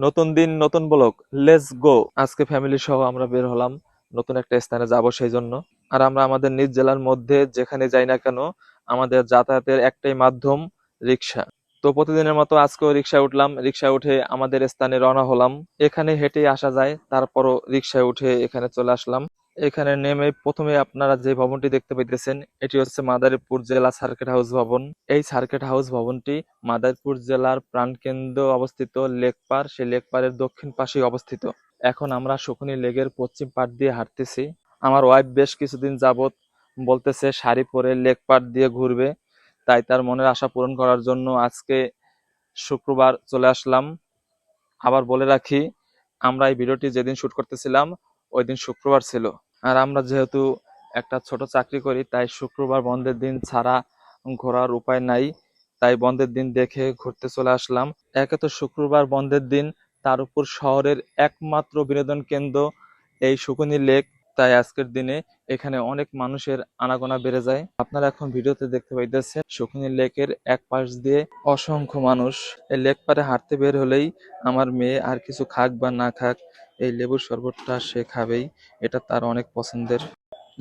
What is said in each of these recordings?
নতুন দিন, নতুন ব্লক লেস গো আজকে ফ্যামিলি সহ আমরা বের হলাম নতুন একটা স্থানে যাব সেই জন্য আর আমরা আমাদের নিজ জেলার মধ্যে, যেখানে যাই না কেন, আমাদের যাতায়াতের একটাই মাধ্যম, রিক্সা। তো প্রতিদিনের মতো আজকেও রিক্সা উঠলাম। রিক্সা উঠে আমাদের স্থানে রওনা হলাম। এখানে হেঁটে আসা যায়, তারপরও রিক্সায় উঠে এখানে চলে আসলাম। এখানে নেমে প্রথমে আপনারা যে ভবনটি দেখতে পাইতেছেন, এটি হচ্ছে মাদারীপুর জেলা সার্কিট হাউস ভবন। এই সার্কিট হাউস ভবনটি মাদারীপুর জেলার প্রাণকেন্দ্র অবস্থিত লেকপার সেই লেকপারের দক্ষিণ পাশে অবস্থিত। এখন আমরা শকুনি লেগের পশ্চিম পাট দিয়ে হাঁটতেছি। আমার ওয়াইফ বেশ কিছুদিন যাবত বলতেছে, শাড়ি পরে লেক পাট দিয়ে ঘুরবে। তাই তার মনের আশা পূরণ করার জন্য আজকে শুক্রবার চলে আসলাম। আবার বলে রাখি, আমরা এই ভিডিওটি যেদিন শুট করতেছিলাম ওই দিন শুক্রবার ছিল। আর আমরা যেহেতু একটা ছোট চাকরি করি, তাই শুক্রবার বন্ধের দিন ছাড়া ঘোরার উপায় নাই। তাই বন্ধের দিন দেখে ঘুরতে চলে আসলাম। একে তো শুক্রবার বন্ধের দিন, তার উপর শহরের একমাত্র বিনোদন কেন্দ্র এই শকুনি লেক। তাই আজকের দিনে এখানে অনেক মানুষের আনাগোনা বেড়ে যায়। আপনারা এখন ভিডিওতে দেখতে পাইতেছেন শকুনি লেকের এক পাশ দিয়ে অসংখ্য মানুষ। এই লেক পারে হাঁটতে বের হলেই আমার মেয়ে আর কিছু খাক বা না খাক, এই লেবুর শরবতটা সে খাবেই। এটা তার অনেক পছন্দের।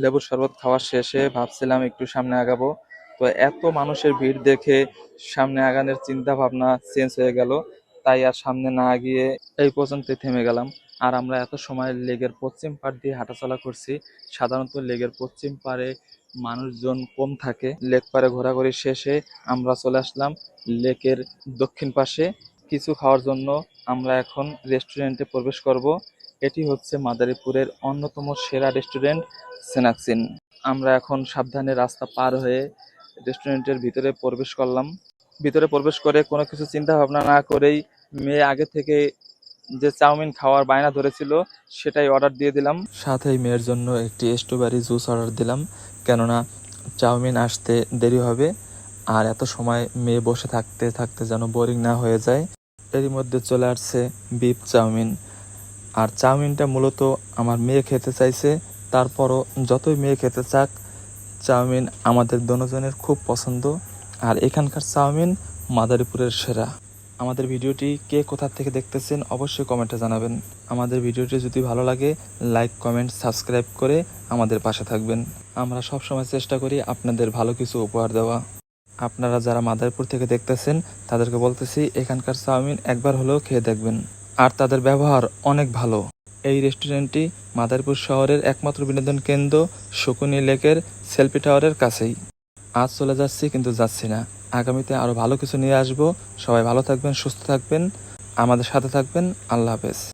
লেবুর শরবত খাওয়া শেষে ভাবছিলাম একটু সামনে আগাবো। তো এত মানুষের ভিড় দেখে সামনে আগানোর চিন্তা ভাবনা চেঞ্জ হয়ে গেল। তাই আর সামনে না গিয়ে এই পর্যন্ত থেমে গেলাম। আর আমরা এত সময় লেগের পশ্চিম পাড় দিয়ে হাঁটাচলা করছি। সাধারণত লেগের পশ্চিম পাড়ে মানুষজন কম থাকে। লেক পাড়ে ঘোরাঘুরি শেষে আমরা চলে আসলাম লেকের দক্ষিণ পাশে। কিছু খাওয়ার জন্য আমরা এখন রেস্টুরেন্টে প্রবেশ করব। এটি হচ্ছে মাদারীপুরের অন্যতম সেরা রেস্টুরেন্ট, সেনাক্সিন। আমরা এখন সাবধানে রাস্তা পার হয়ে রেস্টুরেন্টের ভিতরে প্রবেশ করলাম। ভিতরে প্রবেশ করে কোনো কিছু চিন্তা ভাবনা না করেই মেয়ে আগে থেকে যে চাউমিন খাওয়ার বায়না ধরেছিল, সেটাই অর্ডার দিয়ে দিলাম। সাথেই মেয়ের জন্য একটি স্ট্রবেরি জুস অর্ডার দিলাম। কেননা চাউমিন আসতে দেরি হবে, আর এত সময় মেয়ে বসে থাকতে থাকতে যেন বোরিং না হয়ে যায়। এরই মধ্যে চলে আসছে বিফ চাউমিন। আর চাউমিনটা মূলত আমার মেয়ে খেতে চাইছে। তারপরও যতই মেয়ে খেতে চাক, চাউমিন আমাদের দনোজনের খুব পছন্দ। আর এখানকার চাউমিন মাদারীপুরের সেরা। আমাদের ভিডিওটি কে কোথা থেকে দেখতেছেন অবশ্যই কমেন্টে জানাবেন। আমাদের ভিডিওটি যদি ভালো লাগে, লাইক, কমেন্ট, সাবস্ক্রাইব করে আমাদের পাশে থাকবেন। আমরা সব সময় চেষ্টা করি আপনাদের ভালো কিছু উপহার দেওয়া। আপনারা যারা মাদারপুর থেকে দেখতেছেন, তাদেরকে বলতেছি, এখানকার চাউমিন একবার হলেও খেয়ে দেখবেন। আর তাদের ব্যবহার অনেক ভালো। এই রেস্টুরেন্টটি মাদারপুর শহরের একমাত্র বিনোদন কেন্দ্র, শকুনি লেকের, সেলফি টাওয়ারের কাছেই। আজ চলে যাচ্ছি, কিন্তু যাচ্ছি না। আগামীতে আরও ভালো কিছু নিয়ে আসব। সবাই ভালো থাকবেন, সুস্থ থাকবেন। আমাদের সাথে থাকবেন। আল্লাহ হাফেজ।